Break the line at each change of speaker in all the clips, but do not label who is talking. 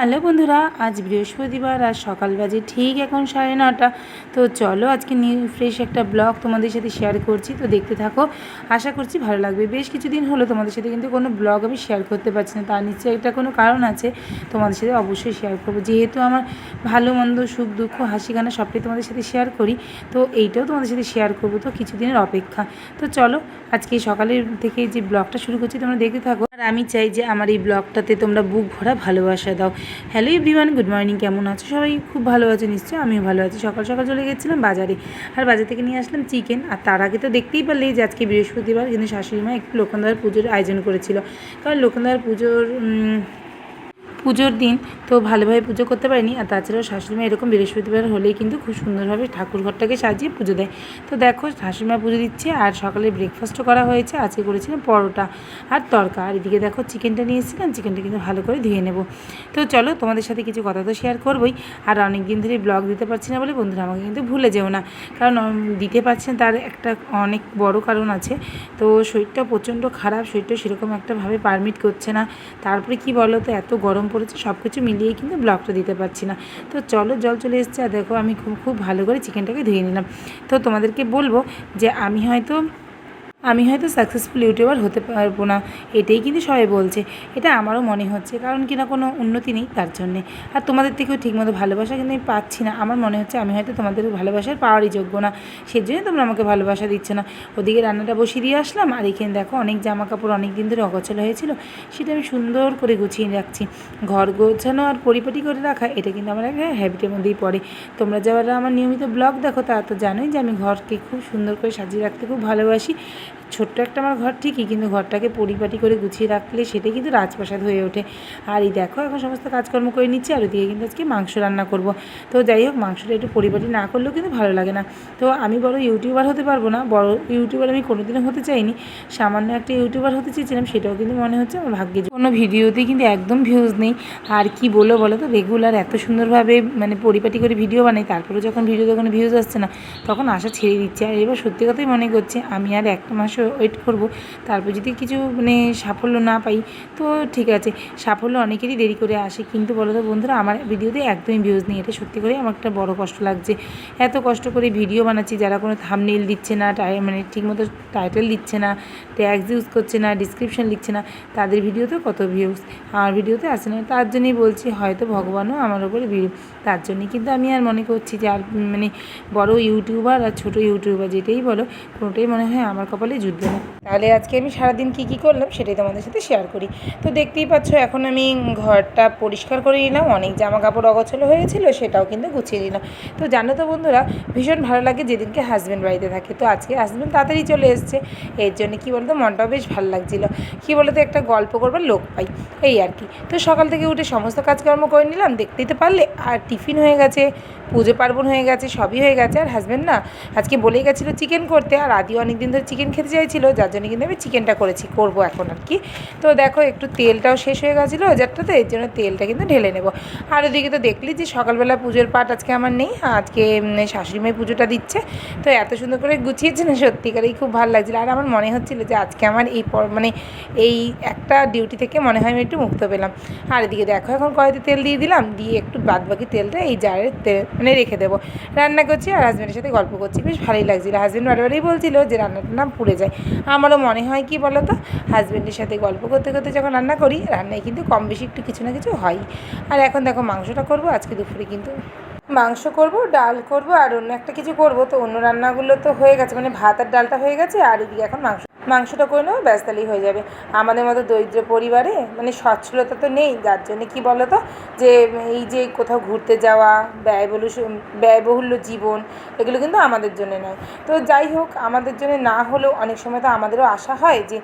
Hello বন্ধুরা, আজ বৃহস্পতিবার আর সকাল বাজে ঠিক এখন সাড়ে নটা। তো চলো আজকে নিউ ফ্রেশ একটা ব্লগ তোমাদের সাথে শেয়ার করছি। তো দেখতে থাকো, আশা করছি ভালো লাগবে। বেশ কিছুদিন হলো তোমাদের সাথে কিন্তু কোনো ব্লগ আমি শেয়ার করতে পারছি না। তার নিশ্চয়ই একটা কোনো কারণ আছে, তোমাদের সাথে অবশ্যই শেয়ার করব। যেহেতু আমার ভালো, মন্দ, সুখ, দুঃখ, হাসি গানা সবটাই তোমাদের সাথে শেয়ার করি, তো এইটাও তোমাদের সাথে শেয়ার করব তো কিছুদিনের অপেক্ষা। তো চলো, আজকে সকালের থেকে যে ব্লগটা শুরু করছি, তোমরা দেখতে থাকো। আর আমি চাই যে আমার এই ব্লগটাতে তোমরা বুক ভরা ভালোবাসা দাও। হ্যালো এভরিওয়ান, গুড মর্নিং, কেমন আছো? সবাই খুব ভালো আছো, নিশ্চয়ই আমিও ভালো আছি। সকাল সকাল চলে গেছিলাম বাজারে, আর বাজার থেকে নিয়ে আসলাম চিকেন। আর তার আগে তো দেখতেই পারলে যে আজকে বৃহস্পতিবার, কিন্তু শাশুড়ি মা একটু লোকন্দার পুজোর আয়োজন করেছিল। কারণ লোকন্দার পুজোর পুজোর দিন তো ভালোভাবে পুজো করতে পারিনি। আর তাছাড়াও শাশুড়িমা এরকম বৃহস্পতিবার হলেই কিন্তু খুব সুন্দরভাবে ঠাকুর ঘরটাকে সাজিয়ে পুজো দেয়। তো দেখো, শাশুড়িমা পুজো দিচ্ছে আর সকালে ব্রেকফাস্টও করা হয়েছে। আজকে করেছিলাম পরোটা আর তরকা। আর এদিকে দেখো চিকেনটা নিয়ে এসেছিলাম। চিকেনটা কিন্তু ভালো করে ধুয়ে নেব। তো চলো, তোমাদের সাথে কিছু কথা তো শেয়ার করবোই। আর অনেক দিন ধরে ব্লগ দিতে পারছি না বলে বন্ধুরা আমাকে কিন্তু ভুলে যেও না। কারণ দিতে পারছি না, তার একটা অনেক বড় কারণ আছে। তো শরীরটা প্রচণ্ড খারাপ, শরীরটা সেরকম একটাভাবে পারমিট করছে না। তারপরে কি বলো তো এত গরম পড়েছে সব কিছু মিলিয়ে কিন্তু ব্লগটা দিতে পারছি না। তো চলো জল চলে এসছে, আর দেখো আমি খুব খুব ভালো করে চিকেনটাকে ধুয়ে নিলাম। তো তোমাদেরকে বলব যে আমি হয়তো আমি হয়তো সাকসেসফুল ইউটিউবার হতে পারব না, এটাই কিন্তু সবাই বলছে। এটা আমারও মনে হচ্ছে, কারণ কিনা কোনো উন্নতি নেই তার জন্যে। আর তোমাদের থেকেও ঠিকমতো ভালোবাসা কিন্তু আমি পাচ্ছি না। আমার মনে হচ্ছে আমি হয়তো তোমাদের ভালোবাসার পাওয়ারই যোগ্য না সেই সেজন্যই তোমরা আমাকে ভালোবাসা দিচ্ছ না। ওদিকে রান্নাটা বসিয়ে দিয়ে আসলাম, আর এখানে দেখো অনেক জামা কাপড় অনেক দিন ধরে অগোছালো হয়েছিল, সেটা আমি সুন্দর করে গুছিয়ে রাখছি। ঘর গোছানো আর পরিপাটি করে রাখা, এটা কিন্তু আমার একটা হ্যাবিটের মধ্যেই পড়ে। তোমরা যারা আমার নিয়মিত ব্লগ দেখো, তারা তো জানোই যে আমি ঘরকে খুব সুন্দর করে সাজিয়ে রাখতে খুব ভালোবাসি। ছোট্ট একটা আমার ঘর ঠিকই, কিন্তু ঘরটাকে পরিপাটি করে গুছিয়ে রাখলে সেটাই কিন্তু রাজপ্রাসাদ হয়ে ওঠে। আর এই দেখো, এখন সমস্ত কাজকর্ম করে নিচ্ছি, আর ওদিকে কিন্তু আজকে মাংস রান্না করব। তো যাই হোক, মাংসটা একটু পরিপাটি না করলেও কিন্তু ভালো লাগে না। তো আমি বড় ইউটিউবার হতে পারব না, বড় ইউটিউবার আমি কোনোদিনও হতে চাইনি। সামান্য একটা ইউটিউবার হতে চেয়েছিলাম, সেটাও কিন্তু মনে হচ্ছে আমার ভাগ্যে। কোনো ভিডিওতেই কিন্তু একদম ভিউজ নেই। আর কি বলো বলো তো রেগুলার এত সুন্দরভাবে মানে পরিপাটি করে ভিডিও বানাই তারপরে যখন ভিডিওতে কোনো ভিউজ আসছে না, তখন আশা ছেড়ে দিচ্ছে। আর এবার সত্যি কথাই মনে করছে, আমি আর একটা মাস ওয়েট করব। তারপর যদি কিছু মানে সাফল্য না পাই, তো ঠিক আছে। সাফল্য অনেকেরই দেরি করে আসে, কিন্তু বলো তো বন্ধুরা, আমার ভিডিওতে একদমই ভিউজ নেই। এটা সত্যি করে আমার একটা বড় কষ্ট লাগছে। এত কষ্ট করে ভিডিও বানাচ্ছি, যারা কোনো থামনেল দিচ্ছে না, টাই মানে ঠিকমতো টাইটেল দিচ্ছে না ট্যাগস ইউজ করছে না ডিসক্রিপশন লিখছে না, তাদের ভিডিওতে কত ভিউজ আমার ভিডিওতে আসে না। তার জন্যই বলছি, হয়তো ভগবানও আমার ওপরে তার জন্যই কিন্তু আমি আর মনে করছি যে, আর মানে বড় ইউটিউবার আর ছোট ইউটিউবার যেটাই বলো, কোনোটাই মনে হয় আমার কপালে জুটবে না তাহলে আজকে আমি সারাদিন কী কী করলাম সেটাই তোমাদের সাথে শেয়ার করি। তো দেখতেই পাচ্ছ, এখন আমি ঘরটা পরিষ্কার করে নিলাম, অনেক জামা কাপড় অগোছালো হয়েছিল সেটাও কিন্তু গুছিয়ে নিলাম। তো জানো তো বন্ধুরা, ভীষণ ভালো লাগে যেদিনকে হাজব্যান্ড বাড়িতে থাকে। তো আজকে হাজব্যান্ড তাড়াতাড়ি চলে এসছে, এর জন্য কী বলতো, মনটাও বেশ ভালো লাগছিল। কী বলতো, একটা গল্প করবার লোক পাই, এই আর কি। তো সকাল থেকে উঠে সমস্ত কাজকর্ম করে নিলাম, দেখতেই তো পারলে, আর টিফিন হয়ে গেছে, পুজো পার্বণ হয়ে গেছে, সবই হয়ে গেছে। আর হাজব্যান্ড না, আজকে বলেই গেছিল চিকেন করতে, আর আদিও অনেক দিন ধরে চিকেন খেতে চাইছিলো, যার কিন্তু আমি চিকেনটা করেছি, করব এখন আর কি তো দেখো, একটু তেলটাও শেষ হয়ে গেছিল যারটাতে এর জন্য তেলটা কিন্তু ঢেলে নেব। আর ওদিকে তো দেখলি যে সকালবেলা পুজোর পাঠ আজকে আমার নেই, আজকে শাশুড়ি মেয়ে পুজোটা দিচ্ছে। তো এত সুন্দর করে গুছিয়েছে না, সত্যিকারেই খুব ভালো লাগছিল। আর আমার মনে হচ্ছিল যে আজকে আমার এই পর মানে এই একটা ডিউটি থেকে মনে হয় আমি একটু মুক্ত পেলাম। আর এদিকে দেখো, এখন কয়েকটি তেল দিয়ে দিলাম, দিয়ে একটু বাদ বাকি তেলটা এই জারে তেল মানে রেখে দেবো। রান্না করছি আর হাজব্যান্ডের সাথে গল্প করছি, বেশ ভালোই লাগছিল। হাজব্যান্ড বারবারই বলছিল যে রান্নাটা না পুড়ে যায়। আমারও মনে হয় কি বলো তো হাজব্যান্ডের সাথে গল্প করতে করতে যখন রান্না করি, রান্নায় কিন্তু কম বেশি একটু কিছু না কিছু হয়। আর এখন দেখো মাংসটা করব, আজকে দুপুরে কিন্তু মাংস করব, ডাল করব, আর অন্য একটা কিছু করব। তো অন্য রান্নাগুলো তো হয়ে গেছে মানে ভাত আর ডালটা হয়ে গেছে, আর এদিকে এখন মাংস মাংসটা করে নেব, ব্যাস তাহলেই হয়ে যাবে। আমাদের মতো দরিদ্র পরিবারে মানে সচ্ছলতা তো নেই, যার জন্যে কী বলো তো যে এই যে কোথাও ঘুরতে যাওয়া, ব্যয়বহুল ব্যয়বহুল্য জীবন, এগুলো কিন্তু আমাদের জন্য নয়। তো যাই হোক, আমাদের জন্য না হলেও অনেক সময় তো আমাদেরও আশা হয় যে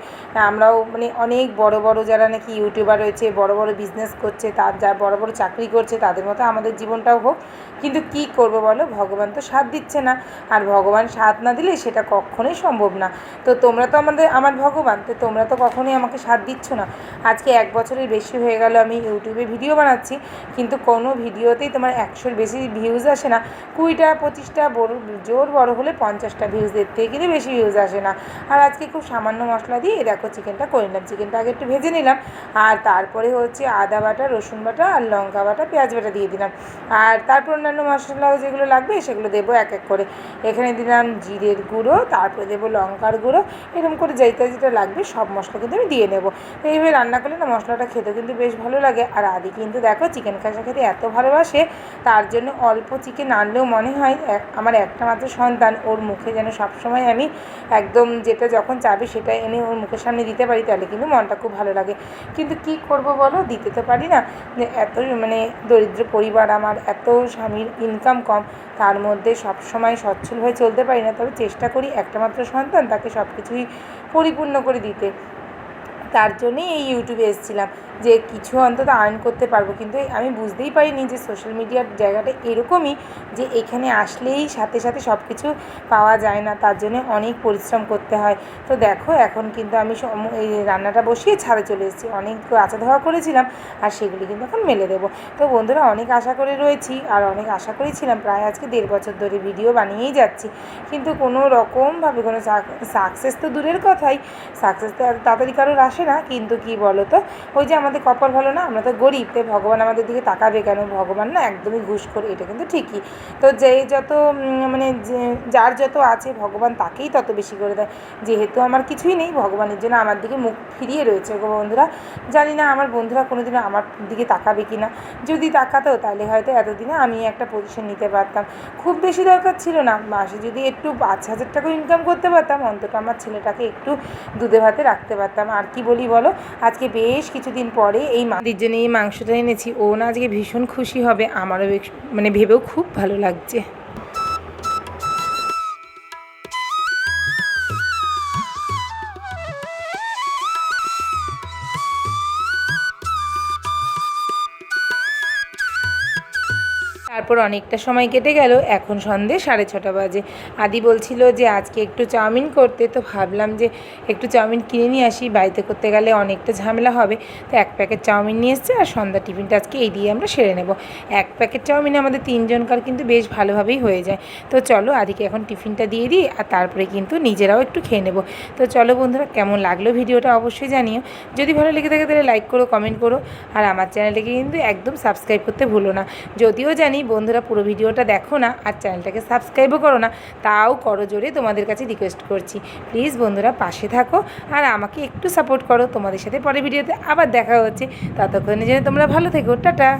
আমরাও মানে অনেক বড় বড় যারা নাকি ইউটিউবার রয়েছে, বড় বড় বিজনেস করছে, তার যা বড় বড় চাকরি করছে, তাদের মতো আমাদের জীবনটাও হোক। কিন্তু কি করব বলো? ভগবান তো সাথ দিচ্ছে না। আর ভগবান সাথ না দিলে সেটা কখনোই সম্ভব না। তো তোমরা তো আমাদের, আমার ভগবান, তো তোমরা তো কখনোই আমাকে সাথ দিচ্ছ না। আজকে এক বছরের বেশি হয়ে গেল, আমি ইউটিউবে ভিডিও বানাচ্ছি, কিন্তু কোনো ভিডিওতেই তোমার একশোর বেশি ভিউজ আসে না। কুড়িটা, পঁচিশটা বড়, জোর বড় হলে পঞ্চাশটা ভিউজ এর থেকে কিন্তু বেশি ভিউজ আসে না। আর আজকে খুব সামান্য মশলা দিয়ে দেখো চিকেনটা করে নিলাম। চিকেনটা আগে একটু ভেজে নিলাম। আর তারপরে হচ্ছে আদা বাটা, রসুন বাটা আর লঙ্কা বাটা, পেঁয়াজ বাটা দিয়ে দিলাম। আর তারপর অন্যান্য মশলাও যেগুলো লাগবে, সেগুলো দেবো এক এক করে। এখানে দিলাম জিরের গুঁড়ো, তারপরে দেবো লঙ্কার গুঁড়ো। এরকম করে যেটা যেটা লাগবে সব মশলা কিন্তু আমি দিয়ে নেব। এইভাবে রান্না করলে না মশলাটা খেতে কিন্তু বেশ ভালো লাগে। আর আদি কিন্তু দেখো চিকেন কষা খেতে এত ভালোবাসে, তার জন্য অল্প চিকেন আনলেও মনে হয় আমার একটা মাত্র সন্তান, ওর মুখে যেন সবসময় আমি একদম যেটা যখন চাবে সেটা এনে ওর মুখের সামনে দিতে পারি, তাহলে কিন্তু মনটা খুব ভালো লাগে। কিন্তু কি করব বলো? দিতে তো পারি না। এত মানে দরিদ্র পরিবার আমার, এত স্বামীর ইনকাম কম, তার মধ্যে সবসময় সচ্ছল হয়ে চলতে পারি না। তবে চেষ্টা করি একটা মাত্র সন্তান, তাকে সব কিছুই পরিপূর্ণ করে দিতে। তার জন্যই এই ইউটিউবে এসেছিলাম যে কিছু অন্তত আর্ন করতে পারব। কিন্তু আমি বুঝতেই পারিনি যে সোশ্যাল মিডিয়ার জায়গাটা এরকমই যে এখানে আসলেই সাথে সাথে সব কিছু পাওয়া যায় না। তার জন্য অনেক পরিশ্রম করতে হয়। তো দেখো, এখন কিন্তু আমি এই রান্নাটা বসিয়ে ছাদে চলে এসেছি। অনেক আচা ধোয়া করেছিলাম আর সেগুলি কিন্তু এখন মেলে দেবো। তো বন্ধুরা, অনেক আশা করে রয়েছি আর অনেক আশা করেছিলাম প্রায় আজকে দেড় বছর ধরে ভিডিও বানিয়েই যাচ্ছি। কিন্তু কোনো রকমভাবে কোনো সাকসেস তো দূরের কথাই। সাকসেস তো তাড়াতাড়ি কারোর আসে না কিন্তু কি বলো তো ওই যে আমাদের কপাল ভালো না, আমরা তো গরিব, তাই ভগবান আমাদের দিকে তাকাবে কেন? ভগবান না একদমই ঘুষ করে এটা কিন্তু ঠিকই। তো যে যত মানে যার যত আছে, ভগবান তাকেই তত বেশি করে দেয়। যেহেতু আমার কিছুই নেই, ভগবানের জন্য আমার দিকে মুখ ফিরিয়ে রয়েছে গো বন্ধুরা। জানি না আমার বন্ধুরা কোনোদিনও আমার দিকে তাকাবে কি না যদি তাকাতো, তাহলে হয়তো এতদিনে আমি একটা পজিশন নিতে পারতাম। খুব বেশি দরকার ছিল না। মাসে যদি একটু পাঁচ হাজার টাকা ইনকাম করতে পারতাম, অন্তত আমার ছেলেটাকে একটু দুধে ভাতে রাখতে পারতাম। আর কি বলি বলো, আজকে বেশ কিছুদিন পরে এই মাদির জন্য এই মাংসটা এনেছি। ও না আজকে ভীষণ খুশি হবে। আমারও মানে ভেবেও খুব ভালো লাগছে। তারপর অনেকটা সময় কেটে গেল, এখন সন্ধে সাড়ে ছটা বাজে। আদি বলছিল যে, আজকে একটু চাউমিন করতে। তো ভাবলাম যে, একটু চাউমিন কিনে নিয়ে আসি, বাড়িতে করতে গেলে অনেকটা ঝামেলা হবে। তো এক প্যাকেট চাউমিন নিয়ে এসছে, আর সন্ধ্যা টিফিনটা আজকে এই দিয়ে আমরা সেরে নেব। এক প্যাকেট চাউমিন আমাদের তিনজনকার কিন্তু বেশ ভালোভাবেই হয়ে যায়। তো চলো, আদিকে এখন টিফিনটা দিয়ে দিই, আর তারপরে কিন্তু নিজেরাও একটু খেয়ে নেব। তো চলো বন্ধুরা, কেমন লাগল ভিডিওটা অবশ্যই জানিও। যদি ভালো লেগে থাকে, তাহলে লাইক করো কমেন্ট করো, আর আমার চ্যানেলটাকে কিন্তু একদম সাবস্ক্রাইব করতে ভুলো না। যদিও জানি বন্ধুরা পুরো ভিডিওটা দেখো না আর চ্যানেলটাকে সাবস্ক্রাইবও করো না, তাও করো জোরে তোমাদের কাছে রিকোয়েস্ট করছি। প্লিজ বন্ধুরা পাশে থাকো আর আমাকে একটু সাপোর্ট করো, তোমাদের সাথে পরে ভিডিওতে আবার দেখা হচ্ছে। ততক্ষণে যেন তোমরা ভালো থেকো, টাটা।